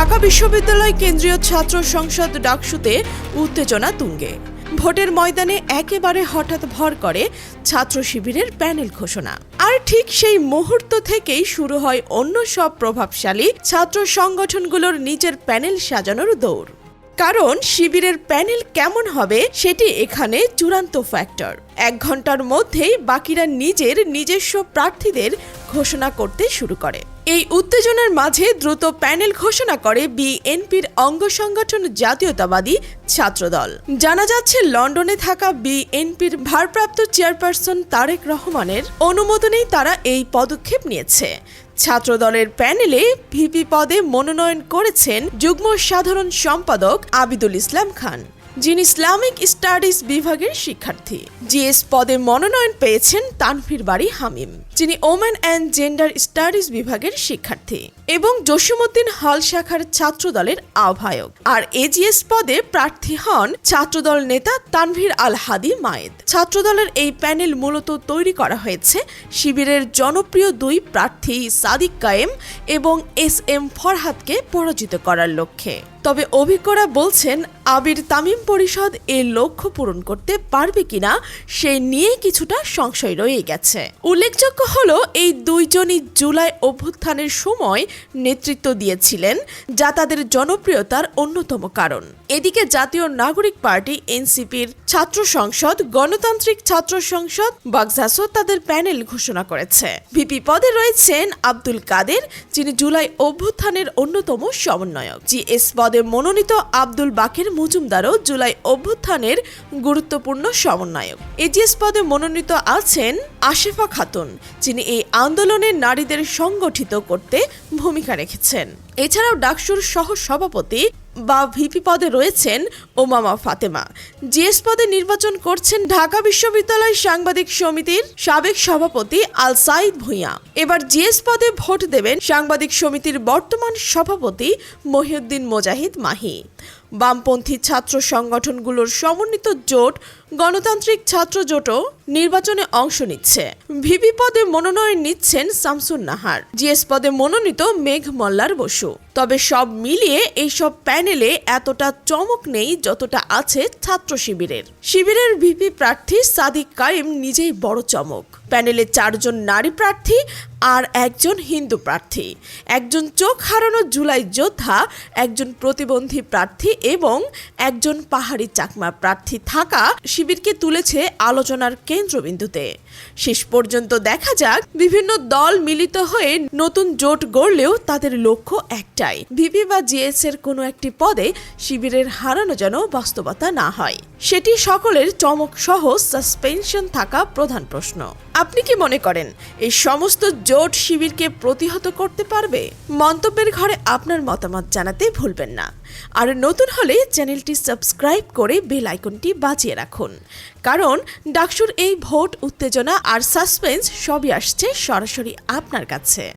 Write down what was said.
ঢাকা বিশ্ববিদ্যালয় কেন্দ্রীয় ছাত্র সংসদ ডাকসুতে উত্তেজনা তুঙ্গে। ভোটের ময়দানে একেবারে হঠাৎ ভর করে ছাত্র শিবিরের প্যানেল ঘোষণা। আর ঠিক সেই মুহূর্ত থেকেই শুরু হয় অন্য সব প্রভাবশালী ছাত্র সংগঠনগুলোর নিজের প্যানেল সাজানোর দৌড়। কারণ শিবিরের প্যানেল কেমন হবে সেটি এখানে চূড়ান্ত ফ্যাক্টর এক ঘণ্টার মধ্যেই বাকিরা নিজের নিজস্ব প্রার্থীদের ঘোষণা করতে শুরু করে। এই উত্তেজনার মাঝে দ্রুত প্যানেল ঘোষণা করে বিএনপির অঙ্গ সংগঠন জাতীয়তাবাদী ছাত্রদল। জানা যাচ্ছে, লন্ডনে থাকা বিএনপির ভারপ্রাপ্ত চেয়ারপারসন তারেক রহমানের অনুমোদনেই তারা এই পদক্ষেপ নিয়েছে। ছাত্রদলের প্যানেলে ভিপি পদে মনোনয়ন করেছেন যুগ্ম সাধারণ সম্পাদক আবিদুল ইসলাম খান। যিনি ইসলামিক স্টাডিজ বিভাগের শিক্ষার্থী। জিএস পদে মনোনয়ন পেয়েছেন তানভীর বাড়ি হামিম, যিনি ওমেন অ্যান্ড জেন্ডার স্টাডিজ বিভাগের শিক্ষার্থী এবং জসিমুদ্দিন হল শাখার ছাত্রদলের আহ্বায়ক। আর এজিএস পদে প্রার্থী হন ছাত্রদল নেতা তানভীর আল হাদি মায়েদ। ছাত্রদলের এই প্যানেল মূলত তৈরি করা হয়েছে শিবিরের জনপ্রিয় দুই প্রার্থী সাদিক কায়েম এবং এস এম ফরহাদকে পরাজিত করার লক্ষ্যে। তবে অভিজ্ঞরা বলছেন, আবির তামিম পরিষদ এর লক্ষ্য পূরণ করতে পারবে কিনা, সে নিয়ে কিছুটা সংশয় রয়ে গেছে। উল্লেখযোগ্য হলো, এই দুইজনই জুলাই অভ্যুত্থানের সময় নেতৃত্ব দিয়েছিলেন, যা তাদের জনপ্রিয়তার অন্যতম কারণ। এদিকে জাতীয় নাগরিক পার্টি, এনসিপির ছাত্র সংসদ, গণতান্ত্রিক ছাত্র সংসদ বাগজাসও তাদের প্যানেল ঘোষণা করেছে। ভিপি পদে রয়েছেন আব্দুল কাদের, যিনি জুলাই অভ্যুত্থানের অন্যতম সমন্বয়ক। জিএস পদে মনোনীত আব্দুল বাকের মজুমদারও জুলাই অভ্যুত্থানের গুরুত্বপূর্ণ সমন্বয়ক। এজিএস পদে মনোনীত আছেন আশেফা খাতুন, যিনি এই আন্দোলনে নারীদের সংগঠিত করতে ভূমিকা রেখেছেন। এছাড়াও ডাকসুর সহ সভাপতি বা ভিপি পদে রয়েছেন ওমামা ফাতেমা। জিএস পদে নির্বাচন করছেন ঢাকা বিশ্ববিদ্যালয় সাংবাদিক সমিতির সাবেক সভাপতি আল সাইদ ভূঁইয়া। এবার জিএস পদে ভোট দেবেন সাংবাদিক সমিতির বর্তমান সভাপতি মহিউদ্দিন মোজাহিদ মাহি। বামপন্থী ছাত্র সংগঠনগুলোর সমন্বিত জোট গণতান্ত্রিক ছাত্র জোটও নির্বাচনে অংশ নিচ্ছে। ভিপি পদে মনোনয়ন নিচ্ছেন শামসুন নাহার। জিএস পদে মনোনীত মেঘ মল্লার বসু। তবে সব মিলিয়ে এইসব প্যানেলে এতটা চমক নেই যতটা আছে ছাত্র শিবিরের। শিবিরের ভিপি প্রার্থী সাদিক কাইম নিজেই বড় চমক। প্যানেলে চারজন নারী প্রার্থী আর একজন হিন্দু প্রার্থী। একজন চোখ হারানো জুলাই যোদ্ধা, একজন প্রতিবন্ধী প্রার্থী এবং একজন পাহাড়ি চাকমা প্রার্থী থাকা শিবিরকে তুলেছে আলোচনার কেন্দ্রবিন্দুতে। শেষ পর্যন্ত দেখা যাক, বিভিন্ন দল মিলিত হয়ে নতুন জোট গড়লেও তাদের লক্ষ্য একটাই, ভিপি বা জিএস এর কোনো একটি পদে শিবিরের হারানো যেন বাস্তবতা না হয়। সেটি সকলের চমক সহ সাসপেনশন থাকা প্রধান প্রশ্ন। আপনি কি মনে করেন এই সমস্ত জোট শিবিরকে প্রতিহত করতে পারবে? মন্তব্যের ঘরে আপনার মতামত জানাতে ভুলবেন না। আর নতুন হলে চ্যানেলটি সাবস্ক্রাইব করে বেল আইকনটি বাজিয়ে রাখুন। কারণ ডাকসুর এই ভোট, উত্তেজনা আর সাসপেন্স সবই আসছে সরাসরি আপনার কাছে।